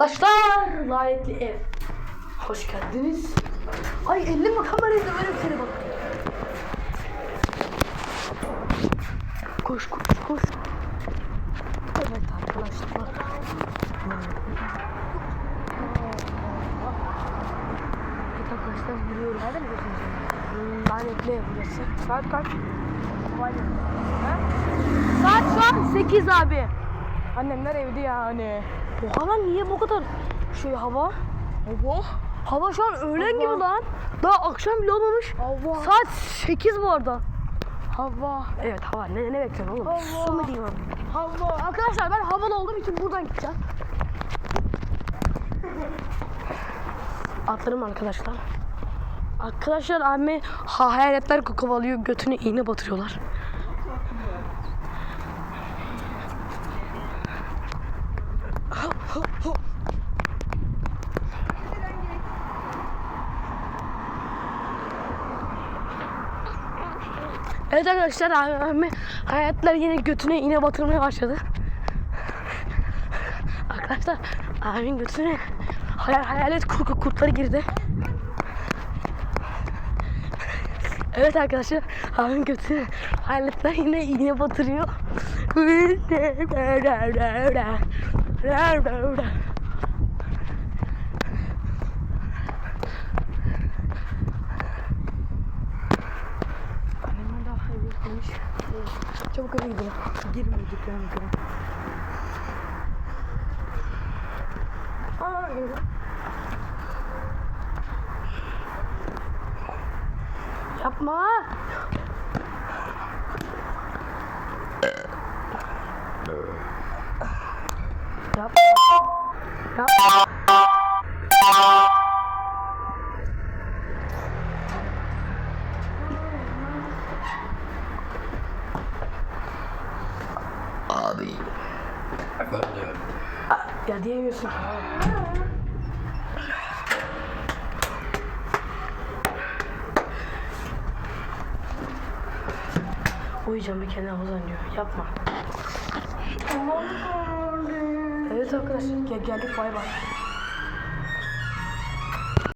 Arkadaşlar lanetli ev. Hoş geldiniz. Ay elim bak kamerayı böyle seni bak. Koş koş koş. Evet arkadaşlar. Evet arkadaşlar yürüyoruz. Nereden gidiyorsunuz? Lanetli ev burası. Saat kaç? Saat şu an 8 abi. Annemler evde yani. Oha lan niye bu kadar şey hava? Hava. Hava şu an öğlen Hava. gibi lan. Daha akşam bile olmamış. Hava. Saat 8 bu arada. Hava. Evet hava. Ne, ne bekliyorsun oğlum? Hava. Su mu diyeyim abi? Hava. Arkadaşlar ben havalı olduğum için buradan gideceğim. Atlarım arkadaşlar. Arkadaşlar ha hayaletler kovalıyor götüne iğne batırıyorlar. Evet arkadaşlar abime hayaletler yine götüne iğne batırmaya başladı. Arkadaşlar abimin götüne hayal, hayalet kurt, kurtları girdi. Evet arkadaşlar abimin götüne hayaletler yine iğne batırıyor. Annemler daha eve gitmiş. Çabuk eve gidelim. Girme dükkanı dükkanı. Yapma. Yap. Yap. Abi. Ya diyemiyorsun. Uyuyacağım bir kendine uzanıyor. Yapma. Evet arkadaşlar gel geldik bay bay.